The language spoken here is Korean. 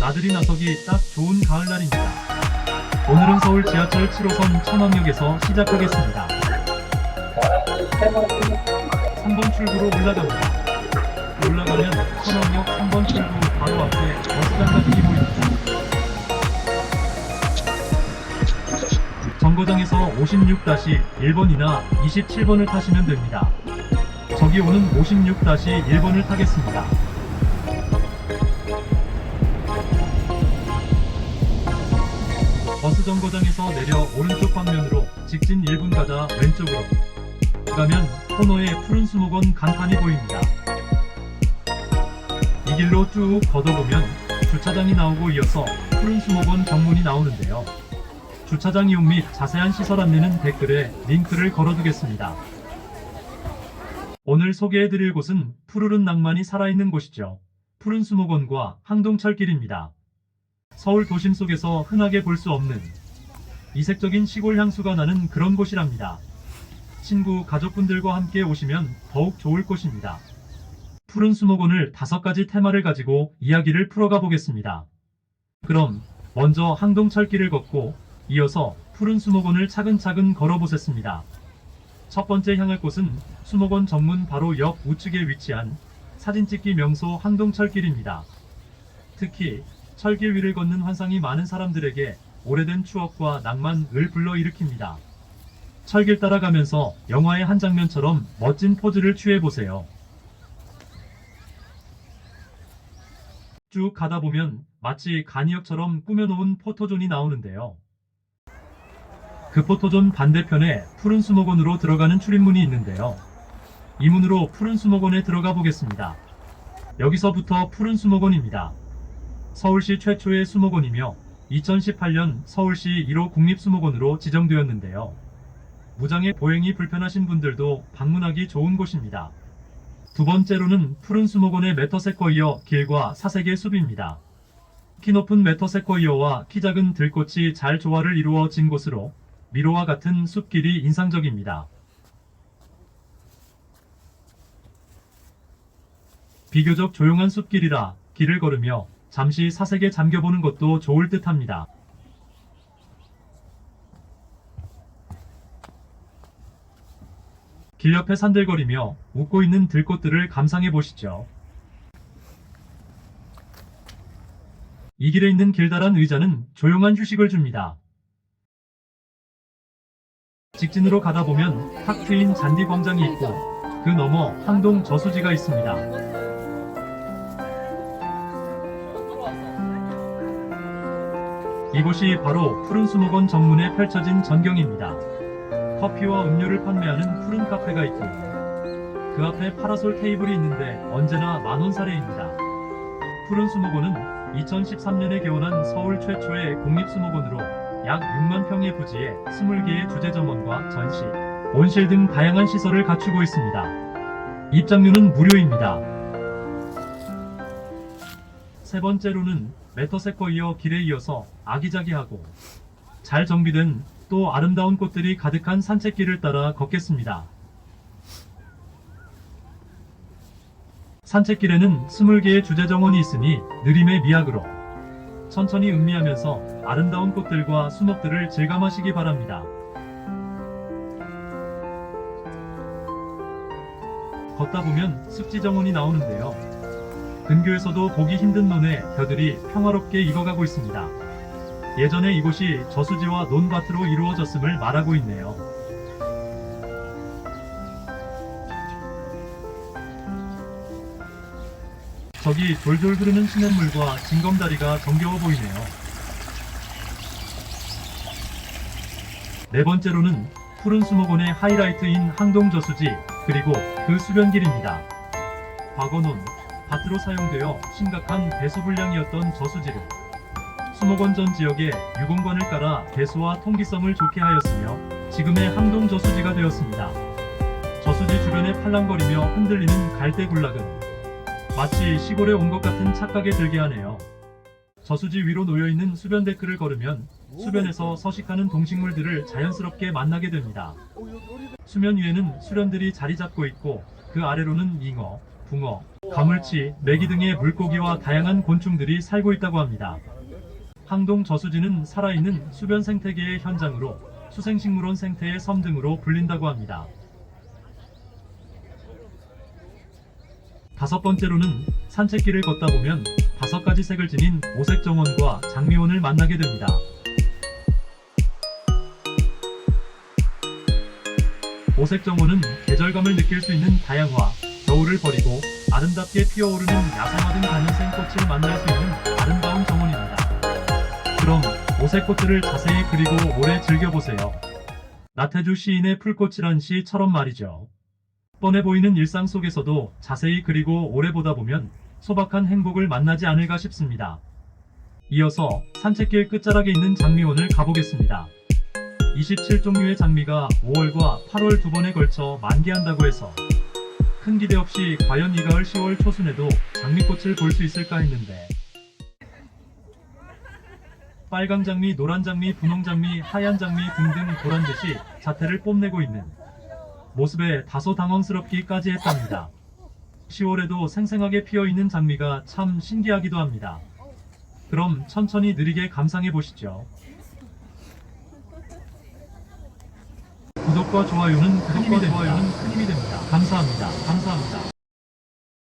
나들이 나서기 딱 좋은 가을날입니다. 오늘은 서울 지하철 7호선 천왕역에서 시작하겠습니다. 3번 출구로 올라갑니다. 올라가면 천왕역 3번 출구 바로 앞에 버스장까지 보입니다. 정거장에서 56-1번이나 27번을 타시면 됩니다. 저기 오는 56-1번을 타겠습니다. 버스 정거장에서 내려 오른쪽 방면으로 직진 1분 가다 왼쪽으로 가면 코너에 푸른 수목원 간판이 보입니다. 이 길로 쭉 걷어보면 주차장이 나오고 이어서 푸른 수목원 정문이 나오는데요. 주차장 이용 및 자세한 시설 안내는 댓글에 링크를 걸어두겠습니다. 오늘 소개해드릴 곳은 푸르른 낭만이 살아있는 곳이죠. 푸른 수목원과 항동철길입니다. 서울 도심 속에서 흔하게 볼 수 없는 이색적인 시골 향수가 나는 그런 곳이랍니다. 친구, 가족분들과 함께 오시면 더욱 좋을 곳입니다. 푸른 수목원을 다섯 가지 테마를 가지고 이야기를 풀어가 보겠습니다. 그럼 먼저 항동철길을 걷고 이어서 푸른 수목원을 차근차근 걸어보겠습니다. 첫 번째 향할 곳은 수목원 정문 바로 옆 우측에 위치한 사진찍기 명소 항동철길입니다. 특히 철길 위를 걷는 환상이 많은 사람들에게 오래된 추억과 낭만을 불러일으킵니다. 철길 따라가면서 영화의 한 장면처럼 멋진 포즈를 취해보세요. 쭉 가다 보면 마치 간이역처럼 꾸며놓은 포토존이 나오는데요. 그 포토존 반대편에 푸른 수목원으로 들어가는 출입문이 있는데요. 이 문으로 푸른 수목원에 들어가 보겠습니다. 여기서부터 푸른 수목원입니다. 서울시 최초의 수목원이며 2018년 서울시 1호 국립수목원으로 지정되었는데요. 무장애 보행이 불편하신 분들도 방문하기 좋은 곳입니다. 두 번째로는 푸른 수목원의 메터세코이어 길과 사색의 숲입니다. 키 높은 메터세코이어와 키 작은 들꽃이 잘 조화를 이루어진 곳으로 미로와 같은 숲길이 인상적입니다. 비교적 조용한 숲길이라 길을 걸으며 잠시 사색에 잠겨보는 것도 좋을 듯 합니다. 길 옆에 산들거리며 웃고 있는 들꽃들을 감상해 보시죠. 이 길에 있는 길다란 의자는 조용한 휴식을 줍니다. 직진으로 가다 보면 탁 트인 잔디 광장이 있고 그 너머 항동 저수지가 있습니다. 이곳이 바로 푸른 수목원 정문에 펼쳐진 전경입니다. 커피와 음료를 판매하는 푸른 카페가 있고 그 앞에 파라솔 테이블이 있는데 언제나 만원 사례입니다. 푸른 수목원은 2013년에 개원한 서울 최초의 국립수목원으로 약 6만 평의 부지에 20개의 주제 정원과 전시, 온실 등 다양한 시설을 갖추고 있습니다. 입장료는 무료입니다. 세 번째로는 메터세코 이어 길에 이어서 아기자기하고 잘 정비된 또 아름다운 꽃들이 가득한 산책길을 따라 걷겠습니다. 산책길에는 20개의 주제 정원이 있으니 느림의 미학으로 천천히 음미하면서 아름다운 꽃들과 수목들을 즐감하시기 바랍니다. 걷다 보면 습지 정원이 나오는데요. 근교에서도 보기 힘든 논에 벼들이 평화롭게 익어가고 있습니다. 예전에 이곳이 저수지와 논밭으로 이루어졌음을 말하고 있네요. 저기 졸졸 흐르는 시냇물과 징검다리가 정겨워 보이네요. 네 번째로는 푸른 수목원의 하이라이트인 항동저수지 그리고 그 수변길입니다. 과거는 밭으로 사용되어 심각한 배수 불량이었던 저수지를 수목원 전 지역에 유공관을 깔아 배수와 통기성을 좋게 하였으며 지금의 항동 저수지가 되었습니다. 저수지 주변에 팔랑거리며 흔들리는 갈대군락은 마치 시골에 온 것 같은 착각에 들게 하네요. 저수지 위로 놓여있는 수변 데크를 걸으면 수변에서 서식하는 동식물들을 자연스럽게 만나게 됩니다. 수면 위에는 수련들이 자리 잡고 있고 그 아래로는 잉어, 붕어, 가물치, 메기 등의 물고기와 다양한 곤충들이 살고 있다고 합니다. 항동 저수지는 살아있는 수변 생태계의 현장으로 수생식물원 생태의 섬 등으로 불린다고 합니다. 다섯 번째로는 산책길을 걷다 보면 다섯 가지 색을 지닌 오색 정원과 장미원을 만나게 됩니다. 오색 정원은 계절감을 느낄 수 있는 다양화, 겨울을 버리고 아름답게 피어오르는 야상화된 가면생 꽃을 만날 수 있는 아름다운 정원입니다. 그럼 오색 꽃들을 자세히 그리고 오래 즐겨보세요. 나태주 시인의 풀꽃이란 시처럼 말이죠. 뻔해 보이는 일상 속에서도 자세히 그리고 오래 보다 보면 소박한 행복을 만나지 않을까 싶습니다. 이어서 산책길 끝자락에 있는 장미원을 가보겠습니다. 27종류의 장미가 5월과 8월 두 번에 걸쳐 만개한다고 해서 큰 기대 없이 과연 이 가을 10월 초순에도 장미꽃을 볼 수 있을까 했는데 빨강 장미, 노란 장미, 분홍 장미, 하얀 장미 등등 보란 듯이 자태를 뽐내고 있는 모습에 다소 당황스럽기까지 했답니다. 10월에도 생생하게 피어 있는 장미가 참 신기하기도 합니다. 그럼 천천히 느리게 감상해 보시죠. 구독과 좋아요는 큰 힘이 됩니다. 감사합니다.